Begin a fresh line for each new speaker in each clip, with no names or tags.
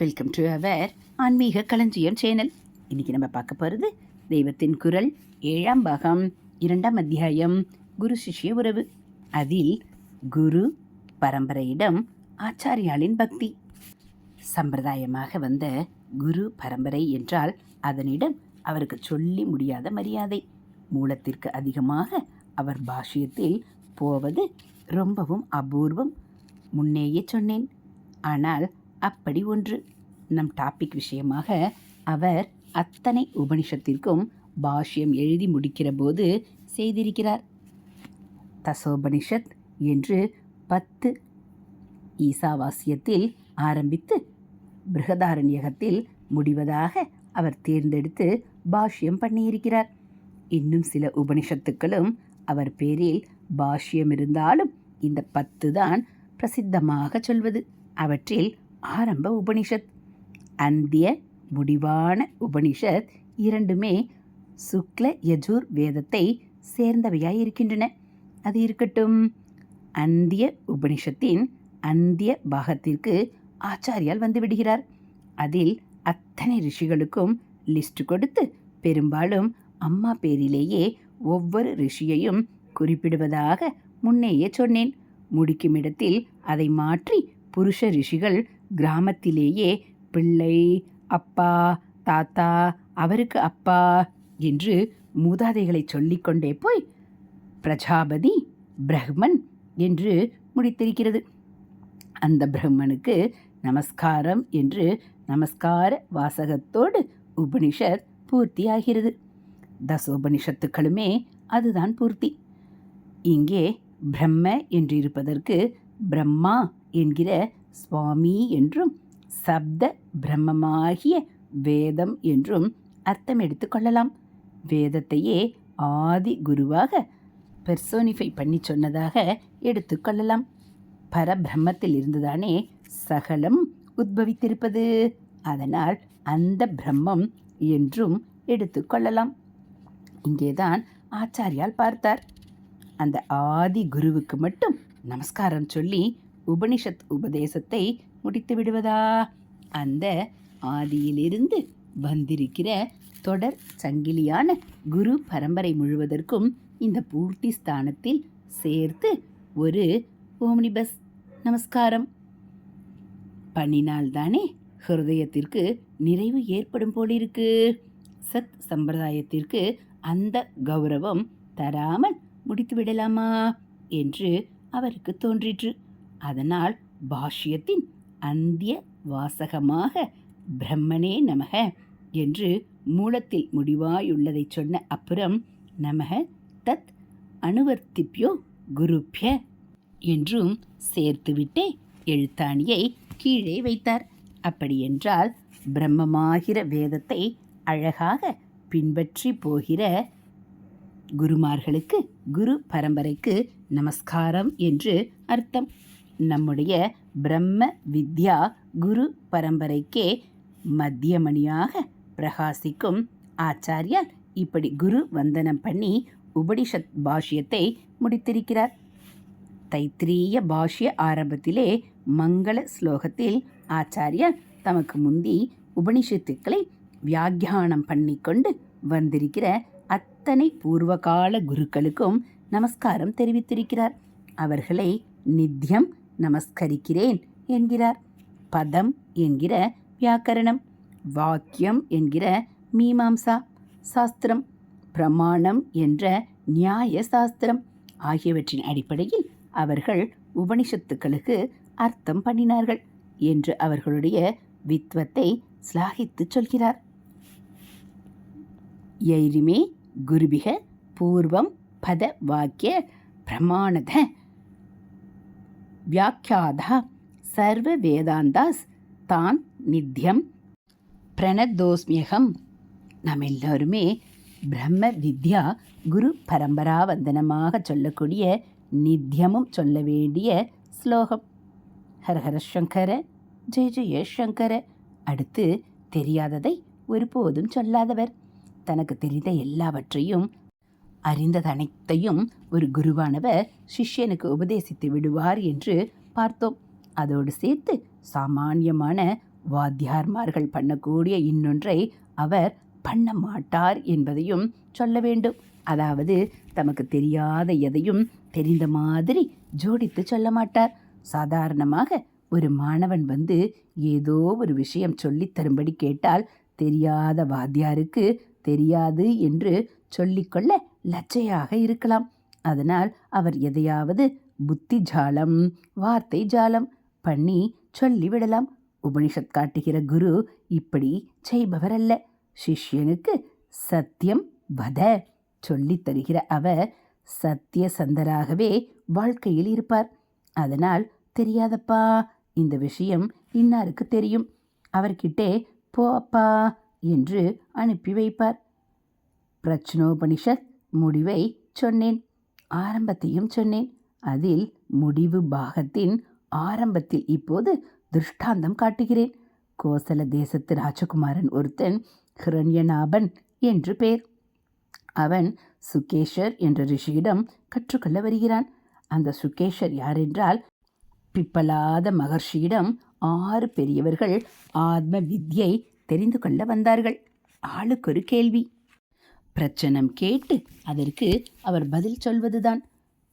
Welcome to our ஆன்மீக களஞ்சியம் channel. இன்றைக்கி நம்ம பார்க்க போகிறது தெய்வத்தின் குரல் ஏழாம் பாகம் இரண்டாம் அத்தியாயம் குரு சிஷ்ய உறவு. அதில் குரு பரம்பரையிடம் ஆச்சாரியாளின் பக்தி. சம்பிரதாயமாக வந்த குரு பரம்பரை என்றால் அதனிடம் அவருக்கு சொல்லி முடியாத மரியாதை. மூலத்திற்கு அதிகமாக அவர் பாஷ்யத்தில் போவது ரொம்பவும் அபூர்வம். முன்னேயே சொன்னேன். ஆனால் அப்படி ஒன்று. நம் டாபிக் விஷயமாக அவர் அத்தனை உபனிஷத்திற்கும் பாஷ்யம் எழுதி முடிக்கிற போது செய்திருக்கிறார். தசோபனிஷத் என்று பத்து ஈசாவாசியத்தில் ஆரம்பித்து பிருகதாரண்யகத்தில் முடிவதாக அவர் தேர்ந்தெடுத்து பாஷ்யம் பண்ணியிருக்கிறார். இன்னும் சில உபனிஷத்துக்களும் அவர் பேரில் பாஷ்யம் இருந்தாலும் இந்த பத்து தான் பிரசித்தமாக சொல்வது. அவற்றில் ஆரம்ப உபனிஷத். அந்திய முடிவான உபனிஷத் இரண்டுமே சுக்ல யஜூர் வேதத்தை சேர்ந்தவையாய் இருக்கின்றன அது இருக்கட்டும் அந்திய உபனிஷத்தின் அந்திய பாகத்திற்கு ஆச்சாரியால் வந்துவிடுகிறார். அதில் அத்தனை ரிஷிகளுக்கும் லிஸ்ட் கொடுத்து பெரும்பாலும் அம்மா பேரிலேயே ஒவ்வொரு ரிஷியையும் குறிப்பிடுவதாக முன்னேயே சொன்னேன். முடிக்கும் இடத்தில் அதை மாற்றி புருஷ ரிஷிகள் கிராமத்திலேயே பிள்ளை அப்பா தாத்தா அவருக்கு அப்பா என்று மூதாதைகளை சொல்லிக்கொண்டே போய் பிரஜாபதி பிரஹ்மன் என்று முடித்திருக்கிறது. அந்த பிரம்மனுக்கு நமஸ்காரம் என்று நமஸ்கார வாசகத்தோடு உபனிஷத் பூர்த்தியாகிறது. தசோபனிஷத்துக்களுமே அதுதான் பூர்த்தி. இங்கே பிரம்ம என்று இருப்பதற்கு பிரம்மா என்கிற சுவாமி என்றும் சப்த பிரம்மமாகிய வேதம் என்றும் அர்த்தம் எடுத்துக்கொள்ளலாம் வேதத்தையே ஆதி குருவாக பெர்சோனிஃபை பண்ணி சொன்னதாக எடுத்துக்கொள்ளலாம் பரபிரம்மத்தில் இருந்துதானே சகலம் உத்பவித்திருப்பது. அதனால் அந்த பிரம்மம் என்றும் எடுத்துக்கொள்ளலாம் இங்கேதான் ஆச்சாரியால் பார்த்தார். அந்த ஆதி குருவுக்கு மட்டும் நமஸ்காரம் சொல்லி உபனிஷத் உபதேசத்தை முடித்து விடுவதா? அந்த ஆதியிலிருந்து வந்திருக்கிற தொடர் சங்கிலியான குரு பரம்பரை முழுவதற்கும் இந்த பூர்த்தி ஸ்தானத்தில் சேர்த்து ஒரு ஓம்னிபஸ் நமஸ்காரம். பண்ணினால்தானே ஹிருதயத்திற்கு நிறைவு ஏற்படும் போலிருக்கு. சத் சம்பிரதாயத்திற்கு அந்த கௌரவம் தராமல் முடித்து விடலாமா? என்று அவருக்கு தோன்றிற்று. அதனால் பாஷ்யத்தின் அந்திய வாசகமாக பிரம்மனே நமக என்று மூலத்தில் முடிவாயுள்ளதை சொன்ன அப்புறம் நமக தத் அனுவர்த்திப்யோ குருப்ய என்றும் சேர்த்துவிட்டே எழுத்தாணியை கீழே வைத்தார். அப்படியென்றால் பிரம்மமாகிற வேதத்தை அழகாக பின்பற்றி போகிற குருமார்களுக்கு குரு பரம்பரைக்கு நமஸ்காரம் என்று அர்த்தம். நம்முடைய பிரம்ம வித்யா குரு பரம்பரைக்கே மத்தியமணியாக பிரகாசிக்கும் ஆச்சாரியால் இப்படி குரு வந்தனம் பண்ணி உபனிஷத் பாஷ்யத்தை முடித்திருக்கிறார். தைத்திரிய பாஷ்ய ஆரம்பத்திலே மங்கள ஸ்லோகத்தில் ஆச்சாரியார் தமக்கு முந்தி உபனிஷத்துக்களை வியாக்கியானம் பண்ணிக்கொண்டு வந்திருக்கிற அத்தனை பூர்வகால குருக்களுக்கும் நமஸ்காரம் தெரிவித்திருக்கிறார். அவர்களை நித்தியம் நமஸ்கரிக்கிறேன் என்கிறார். பதம் என்கிற வியாக்கரணம். வாக்கியம் என்கிற மீமாம்சா. சாஸ்திரம். பிரமாணம் என்ற நியாய சாஸ்திரம். ஆகியவற்றின் அடிப்படையில் அவர்கள் உபனிஷத்துக்களுக்கு அர்த்தம் பண்ணினார்கள் என்று அவர்களுடைய வித்வத்தை ஸ்லாகித்து சொல்கிறார். எரிமே குருபிக பூர்வம் பத வாக்கிய பிரமாணத வியாக்கியாதா சர்வ வேதாந்தாஸ் தான் நித்தியம் பிரணதோஸ்மியகம் நம்ம எல்லோருமே பிரம்ம வித்யா குரு பரம்பரா வந்தனமாக சொல்லக்கூடிய நித்தியமும் சொல்ல வேண்டிய ஸ்லோகம். ஹரஹர சங்கர ஜெய ஜெய சங்கர. அடுத்து தெரியாததை ஒருபோதும் சொல்லாதவர். தனக்கு தெரிந்த எல்லாவற்றையும் அறிந்தது அனைத்தையும் ஒரு குருவானவர் சிஷ்யனுக்கு உபதேசித்து விடுவார் என்று பார்த்தோம். அதோடு சேர்த்து சாமானியமான வாத்தியார்மார்கள் பண்ணக்கூடிய இன்னொன்றை அவர் பண்ண மாட்டார் என்பதையும் சொல்ல வேண்டும். அதாவது தமக்கு தெரியாத எதையும் தெரிந்த மாதிரி ஜோடித்து சொல்ல மாட்டார். சாதாரணமாக ஒரு மாணவன் வந்து ஏதோ ஒரு விஷயம் சொல்லித் தரும்படி கேட்டால் தெரியாத வாத்தியாருக்கு தெரியாது என்று சொல்லிக்கொள்ள லச்சையாக இருக்கலாம். அதனால் அவர் எதையாவது புத்தி ஜாலம் வார்த்தை ஜாலம் பண்ணி சொல்லிவிடலாம். உபனிஷத் காட்டுகிற குரு இப்படி செய்பவர் அல்ல சிஷ்யனுக்கு சத்தியம் வத சொல்லித் தருகிற அவர் சத்தியசந்தராகவே வாழ்க்கையில் இருப்பார். அதனால் தெரியாதப்பா இந்த விஷயம் இன்னாருக்கு தெரியும்? அவர்கிட்டே போ அப்பா என்று அனுப்பி வைப்பார். பிரச்சனோபனிஷத் முடிவை சொன்னேன். ஆரம்பத்தையும் சொன்னேன். அதில் முடிவு பாகத்தின் ஆரம்பத்தில் இப்போது திருஷ்டாந்தம் காட்டுகிறேன். கோசல தேசத்து ராஜகுமாரன் ஒருத்தன் ஹிரண்யநாபன் என்று பேர் அவன் சுகேஷர் என்ற ரிஷியிடம் கற்றுக்கொள்ள வருகிறான். அந்த சுகேஷர் யாரென்றால் பிப்பலாத மகர்ஷியிடம் ஆறு பெரியவர்கள் ஆத்ம வித்யை தெரிந்து கொள்ள வந்தார்கள். ஆளுக்கொரு கேள்வி. பிரச்சனம் கேட்டு அதற்கு அவர் பதில் சொல்வதுதான்.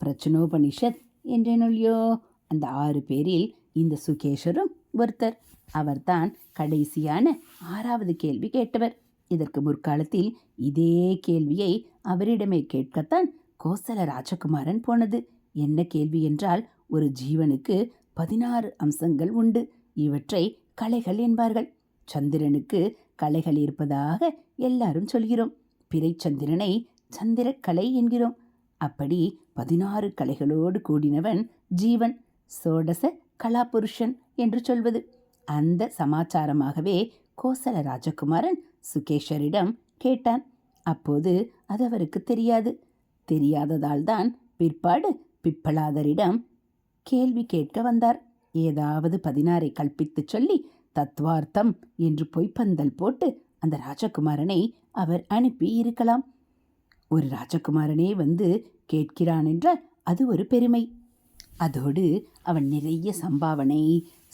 பிரச்சனோபனிஷத் என்றேனொழியோ அந்த ஆறு பேரில் இந்த சுகேஷரும் ஒருத்தர். அவர்தான் கடைசியான ஆறாவது கேள்வி கேட்டவர். இதற்கு முற்காலத்தில் இதே கேள்வியை அவரிடமே கேட்கத்தான் கோசல ராஜகுமாரன் போனது. என்ன கேள்வி என்றால் ஒரு ஜீவனுக்கு பதினாறு அம்சங்கள் உண்டு. இவற்றை கலைகள் என்பார்கள். சந்திரனுக்கு கலைகள் இருப்பதாக எல்லாரும் சொல்கிறோம். பிறைச்சந்திரனை சந்திரக்கலை என்கிறோம். அப்படி பதினாறு கலைகளோடு கூடினவன் ஜீவன் சோடச கலாபுருஷன் என்று சொல்வது. அந்த சமாச்சாரமாகவே கோசல ராஜகுமாரன் சுகேஷரிடம் கேட்டான். அப்போது அது அவருக்கு தெரியாது. தெரியாததால் தான் பிற்பாடு பிப்பலாதரிடம் கேள்வி கேட்க வந்தார். ஏதாவது பதினாறை கல்பித்துச் சொல்லி தத்வார்த்தம் என்று பொய்ப்பந்தல் போட்டு அந்த ராஜகுமாரனை அவர் அனுப்பி இருக்கலாம். ஒரு ராஜகுமாரனே வந்து கேட்கிறான் என்றால் அது ஒரு பெருமை. அதோடு அவன் நிறைய சம்பாவனை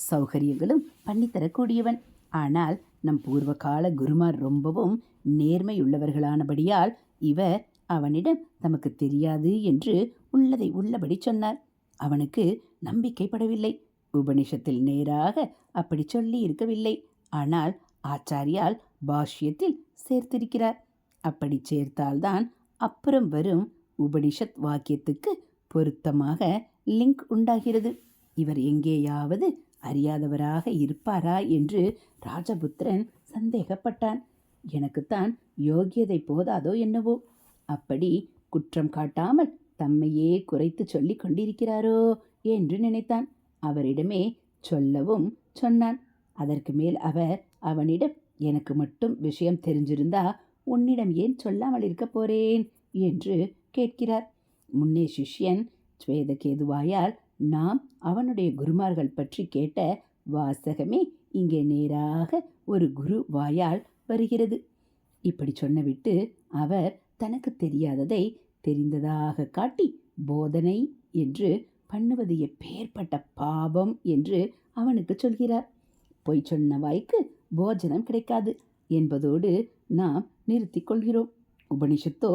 சௌகரியங்களும் பண்ணித்தரக்கூடியவன் ஆனால் நம் பூர்வகால குருமார் ரொம்பவும் நேர்மையுள்ளவர்களானபடியால் இவர் அவனிடம் தமக்கு தெரியாது என்று உள்ளதை உள்ளபடி சொன்னார். அவனுக்கு நம்பிக்கைப்படவில்லை. உபனிஷத்தில் நேராக அப்படி சொல்லி இருக்கவில்லை. ஆனால் ஆச்சாரியால் பாஷ்யத்தில் சேர்த்திருக்கிறார். அப்படி சேர்த்தால்தான் அப்புறம் வரும் உபனிஷத் வாக்கியத்துக்கு பொருத்தமாக லிங்க் உண்டாகிறது. இவர் எங்கேயாவது அறியாதவராக இருப்பாரா என்று ராஜபுத்திரன் சந்தேகப்பட்டான். எனக்குத்தான் யோகியதை போதாதோ என்னவோ. அப்படி குற்றம் காட்டாமல் தம்மையே குறைத்து சொல்லிக் கொண்டிருக்கிறாரோ என்று நினைத்தான். அவரிடமே சொல்லவும் சொன்னான். அதற்கு மேல் அவர் அவனிடம் எனக்கு மட்டும் விஷயம் தெரிஞ்சிருந்தா உன்னிடம் ஏன் சொல்லாமல் இருக்க போறேன்? என்று கேட்கிறார். முன்னே சிஷ்யன் ஸ்வேதகேதுவாயால் நாம் அவனுடைய குருமார்கள் பற்றி கேட்ட வாசகமே இங்கே நேராக ஒரு குரு வாயால் வருகிறது. இப்படி சொன்னவிட்டு அவர் தனக்கு தெரியாததை தெரிந்ததாக காட்டி போதனை என்று பண்ணுவது எப்பேற்பட்ட பாவம் என்று அவனுக்கு சொல்கிறார். பொய் சொன்ன வாய்க்கு போஜனம் கிடைக்காது என்பதோடு நாம் நிறுத்திக் கொள்கிறோம். உபனிஷத்தோ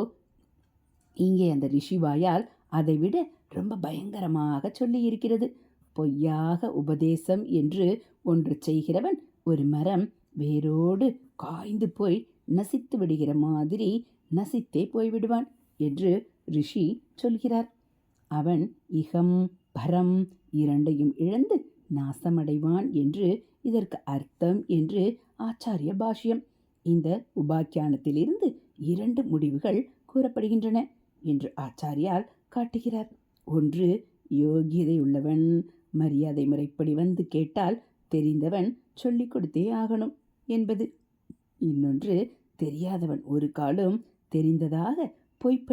இங்கே அந்த ரிஷிவாயால் அதைவிட ரொம்ப பயங்கரமாக சொல்லியிருக்கிறது. பொய்யாக உபதேசம் என்று ஒன்று செய்கிறவன் ஒரு மரம் வேரோடு காய்ந்து போய் நசித்து விடுகிற மாதிரி நசித்தே போய்விடுவான் என்று ரிஷி சொல்கிறார். அவன் இகம் பரம் இரண்டையும் இழந்து நாசமடைவான் என்று இதற்கு அர்த்தம் என்று ஆச்சாரிய பாஷ்யம். இந்த உபாக்கியானத்திலிருந்து இரண்டு முடிவுகள் கூறப்படுகின்றன என்று ஆச்சாரியால் காட்டுகிறார். ஒன்று யோகியதை உள்ளவன் மரியாதை முறைப்படி வந்து கேட்டால் தெரிந்தவன் சொல்லிக் கொடுத்தே ஆகணும் என்பது. இன்னொன்று தெரியாதவன் ஒரு காலம் தெரிந்ததாக பொய்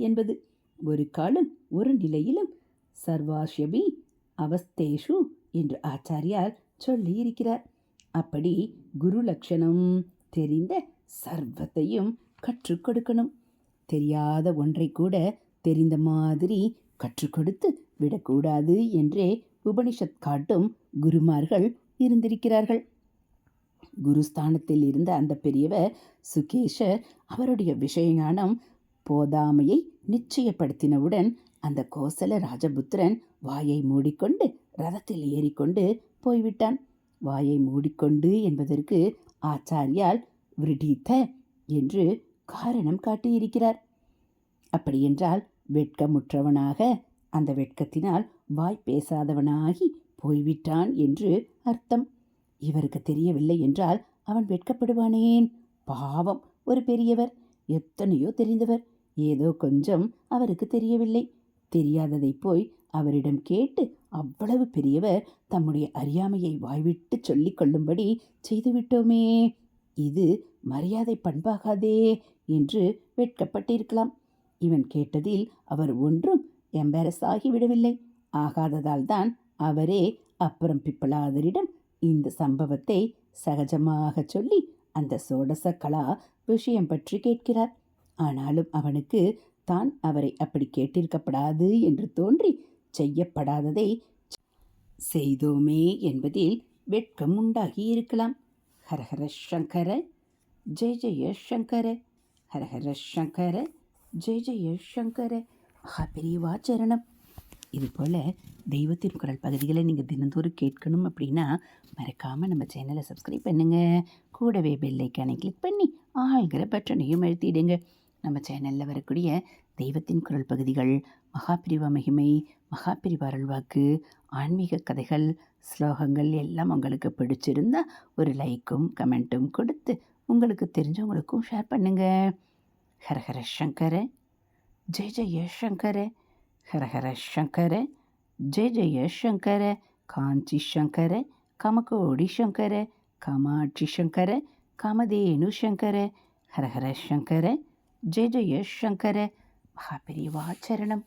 என்பது. ஒரு காலம் ஒரு நிலையிலும் சர்வாஷ்யபி அவஸ்தேஷு என்று ஆச்சாரியார் சொல்லியிருக்கிறார். அப்படி குரு லட்சணம் தெரிந்த சர்வத்தையும் கற்றுக் கொடுக்கணும். தெரியாத ஒன்றை கூட தெரிந்த மாதிரி கற்றுக் கொடுத்து விடக்கூடாது என்றே உபனிஷத் காட்டும் குருமார்கள் இருந்திருக்கிறார்கள். குருஸ்தானத்தில் இருந்த அந்த பெரியவர் சுகேஷர் அவருடைய விஷயஞானம் போதாமையை நிச்சயப்படுத்தினவுடன் அந்த கோசல ராஜபுத்திரன் வாயை மூடிக்கொண்டு ரதத்தில் ஏறிக்கொண்டு போய்விட்டான். வாயை மூடிக்கொண்டு என்பதற்கு ஆச்சாரியால் விருடித்த என்று காரணம் காட்டியிருக்கிறார். அப்படியென்றால் வெட்கமுற்றவனாக அந்த வெட்கத்தினால் வாய் பேசாதவனாகி போய்விட்டான் என்று அர்த்தம். இவருக்கு தெரியவில்லை என்றால் அவன் வெட்கப்படுவானேன்? பாவம் ஒரு பெரியவர் எத்தனையோ தெரிந்தவர். ஏதோ கொஞ்சம் அவருக்கு தெரியவில்லை. தெரியாததை போய் அவரிடம் கேட்டு அவ்வளவு பெரியவர் தம்முடைய அறியாமையை வாய்விட்டு சொல்லிக் கொள்ளும்படி செய்துவிட்டோமே. இது மரியாதை பண்பாகாதே என்று வெட்கப்பட்டிருக்கலாம். இவன் கேட்டதில் அவர் ஒன்றும் எம்பாரஸ் ஆகிவிடவில்லை. ஆகாததால் தான் அவரே அப்புறம் பிப்பலாதரிடம் இந்த சம்பவத்தை சகஜமாக சொல்லி அந்த சோடச கலா விஷயம் பற்றி கேட்கிறார். ஆனாலும் அவனுக்கு தான் அவரை அப்படி கேட்டிருக்கப்படாது என்று தோன்றி செய்யப்படாததை செய்தோமே என்பதில் வெட்கம் உண்டாகி இருக்கலாம். ஹரஹர சங்கர ஜெய ஜெய சங்கர. ஹரஹர சங்கர ஜெய ஜெய சங்கர. மகா பெரியவா சரணம். இது போல் தெய்வத்தின் குரல் பகுதிகளை நீங்கள் தினந்தோறும் கேட்கணும் அப்படின்னா மறக்காமல் நம்ம சேனலை சப்ஸ்கிரைப் பண்ணுங்கள் கூடவே பெல்லைக்கானை கிளிக் பண்ணி ஆள்கிற பட்டனையும் எழுத்திடுங்க நம்ம சேனலில் வரக்கூடிய தெய்வத்தின் குரல் பகுதிகள் மகாபிரிவா மகிமை மகாபிரிவா அருள்வாக்கு ஆன்மீக கதைகள் ஸ்லோகங்கள் எல்லாம் உங்களுக்கு பிடிச்சிருந்தா ஒரு லைக்கும் கமெண்ட்டும் கொடுத்து உங்களுக்கு தெரிஞ்சவங்களுக்கும் ஷேர் பண்ணுங்கள் ஹரஹர சங்கர ஜெய ஜெய சங்கர ஹரஹர சங்கர ஜெய ஜெய சங்கர காஞ்சி சங்கர கமகோடி சங்கர காமாட்சி சங்கர காமதேனு சங்கர ஹரஹர சங்கர ஜெய ஜெய சங்கர மகாபெரிவாச்சரணம்